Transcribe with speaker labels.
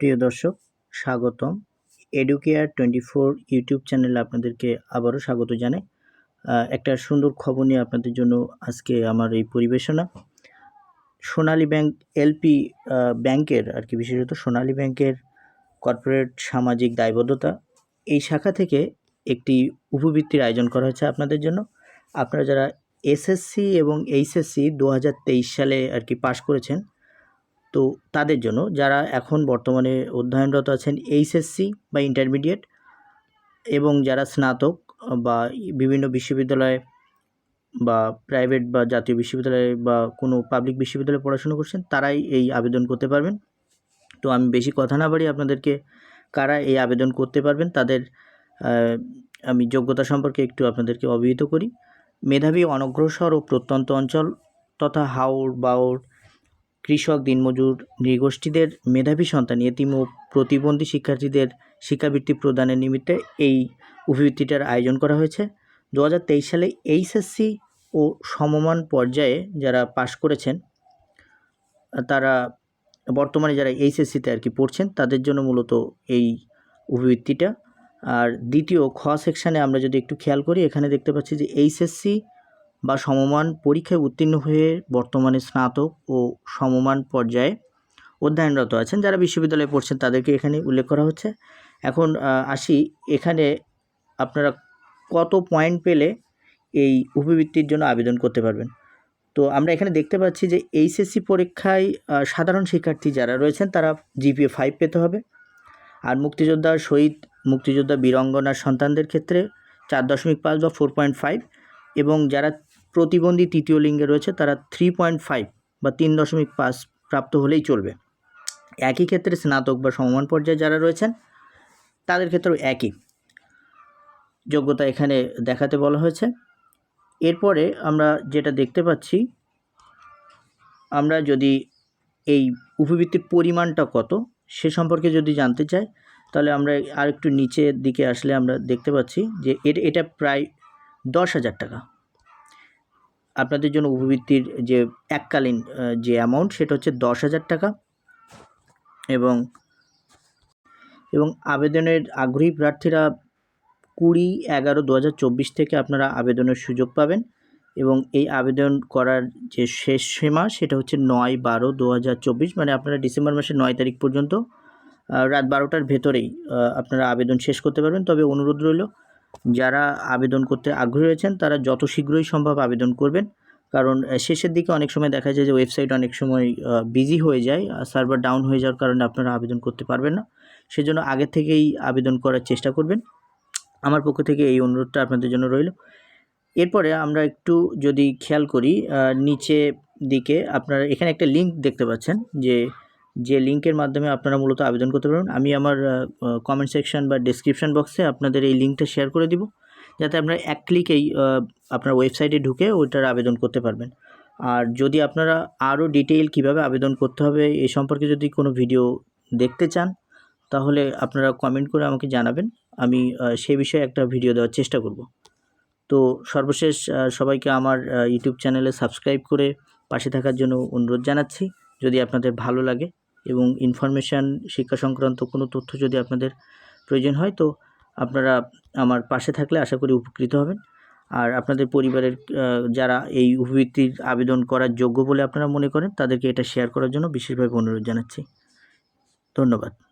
Speaker 1: প্রিয় দর্শক, স্বাগতম। এডুকেয়ার টোয়েন্টি ফোর ইউটিউব চ্যানেলে আপনাদেরকে আবারও স্বাগত জানাই। একটা সুন্দর খবর নিয়ে আপনাদের জন্য আজকে আমার এই পরিবেশনা। সোনালী ব্যাংক, এলপি ব্যাংকের আর কি বিশেষত সোনালী ব্যাংকের কর্পোরেট সামাজিক দায়বদ্ধতা। এই শাখা থেকে একটি উপবৃত্তির আয়োজন করা হয়েছে আপনাদের জন্য। আপনারা যারা এসএসসি এবং এইচএসসি দু হাজার তেইশ সালে আর কি পাশ করেছেন তো তাদের জন্য যারা এখন বর্তমানে অধ্যয়নরত আছেন এইচএসসি বা ইন্টারমিডিয়েট এবং যারা স্নাতক বা বিভিন্ন বিশ্ববিদ্যালয়ে বা প্রাইভেট বা জাতীয় বিশ্ববিদ্যালয়ে বা কোনো পাবলিক বিশ্ববিদ্যালয়ে পড়াশুনো করছেন, তারাই এই আবেদন করতে পারবেন। তো আমি বেশি কথা না বাড়ি আপনাদেরকে কারা এই আবেদন করতে পারবেন, তাদের আমি যোগ্যতা সম্পর্কে একটু আপনাদেরকে অবহিত করি। মেধাবী, অনগ্রসর ও প্রত্যন্ত অঞ্চল তথা হাওড়, বাওড় কৃষক, দিনমজুর, নৃগোষ্ঠীদের মেধাবী সন্তান, এতিম ও প্রতিবন্ধী শিক্ষার্থীদের শিক্ষাবৃত্তি প্রদানের নিমিত্তে এই উপবৃত্তিটার আয়োজন করা হয়েছে। দু হাজার তেইশ সালে এইচএসসি ও সমমান পর্যায়ে যারা পাশ করেছেন, তারা বর্তমানে যারা এইচএসসিতে আর কি পড়ছেন, তাদের জন্য মূলত এই উপবৃত্তিটা আর দ্বিতীয় খ সেকশানে আমরা যদি একটু খেয়াল করি, এখানে দেখতে পাচ্ছি যে এইচএসসি বা সমমান পরীক্ষায় উত্তীর্ণ হয়ে বর্তমানে স্নাতক ও সমমান পর্যায়ে অধ্যয়নরত আছেন। যারা বিশ্ববিদ্যালয়ে পড়ছেন তাদেরকে এখানে উল্লেখ করা হচ্ছে। এখন আসি এখানে আপনারা কত পয়েন্ট পেলে এই উপবৃত্তির জন্য আবেদন করতে পারবেন। তো আমরা এখানে দেখতে পাচ্ছি যে এইচএসসি পরীক্ষায় সাধারণ শিক্ষার্থী যারা রয়েছেন তারা জিপিএ ফাইভ পেতে হবে। আর মুক্তিযোদ্ধা শহীদ মুক্তিযোদ্ধা বীরঙ্গনার সন্তানদের ক্ষেত্রে চার দশমিক পাঁচ বা ফোর পয়েন্ট ফাইভ এবং যারা প্রতিবন্ধী তৃতীয় লিঙ্গে রয়েছে, তারা থ্রি পয়েন্ট ফাইভ বা তিন দশমিক পাঁচ প্রাপ্ত হলেই চলবে। একই ক্ষেত্রে স্নাতক বা সমমান পর্যায়ে যারা রয়েছেন, তাদের ক্ষেত্রেও একই। যোগ্যতা এখানে দেখাতে বলা হয়েছে। এরপরে আমরা যেটা দেখতে পাচ্ছি, আমরা যদি এই উপবৃত্তির পরিমাণটা কত, সে সম্পর্কে যদি জানতে চাই, তাহলে আমরা আর একটু নিচের দিকে আসলে আমরা দেখতে পাচ্ছি যে এটা প্রায় দশ হাজার টাকা। আপনাদের জন্য উপবৃত্তির যে এককালীন যে অ্যামাউন্ট সেটা হচ্ছে দশ হাজার টাকা। এবং এবং আবেদনের আগ্রহী প্রার্থীরা কুড়ি এগারো দু থেকে আপনারা আবেদনের সুযোগ পাবেন। এবং এই আবেদন করার যে শেষ সীমা, সেটা হচ্ছে নয় বারো দু মানে আপনারা ডিসেম্বর মাসের নয় তারিখ পর্যন্ত রাত বারোটার ভেতরেই আপনারা আবেদন শেষ করতে পারবেন। তবে অনুরোধ রইল যারা আবেদন করতে আগ্রহী রয়েছেন, তারা যত শীঘ্রই সম্ভব আবেদন করবেন। কারণ শেষের দিকে অনেক সময় দেখা যায় যে ওয়েবসাইট অনেক সময় বিজি হয়ে যায় সার্ভার ডাউন হয়ে যাওয়ার কারণে আপনারা আবেদন করতে পারবেন না। সেজন্য আগে থেকেই আবেদন করার চেষ্টা করবেন। আমার পক্ষ থেকে এই অনুরোধটা আপনাদের জন্য রইল। এরপরে আমরা একটু যদি খেয়াল করি নিচে দিকে আপনারা এখানে একটা লিঙ্ক দেখতে পাচ্ছেন যে যে লিঙ্কের মাধ্যমে আপনারা মূলত আবেদন করতে পারবেন, আমি আমার কমেন্ট সেকশন বা ডেসক্রিপশন বক্সে আপনাদের এই লিঙ্কটা শেয়ার করে দিব, যাতে আপনারা এক ক্লিকেই আপনার ওয়েবসাইটে ঢুকে ওইটার আবেদন করতে পারবেন। আর যদি আপনারা আরও ডিটেইল কীভাবে আবেদন করতে হবে এ সম্পর্কে যদি কোনো ভিডিও দেখতে চান, তাহলে আপনারা কমেন্ট করে আমাকে জানাবেন, আমি সে বিষয়ে একটা ভিডিও দেওয়ার চেষ্টা করব। তো সর্বশেষ সবাইকে আমার ইউটিউব চ্যানেলে সাবস্ক্রাইব করে পাশে থাকার জন্য অনুরোধ জানাচ্ছি। যদি আপনাদের ভালো লাগে এবং ইনফরমেশান শিক্ষা সংক্রান্ত কোনো তথ্য যদি আপনাদের প্রয়োজন হয়, তো আপনারা আমার পাশে থাকলে আশা করি উপকৃত হবেন। আর আপনাদের পরিবারের যারা এই উপবৃত্তির আবেদন করার যোগ্য বলে আপনারা মনে করেন, তাদেরকে এটা শেয়ার করার জন্য বিশেষভাবে অনুরোধ জানাচ্ছি। ধন্যবাদ।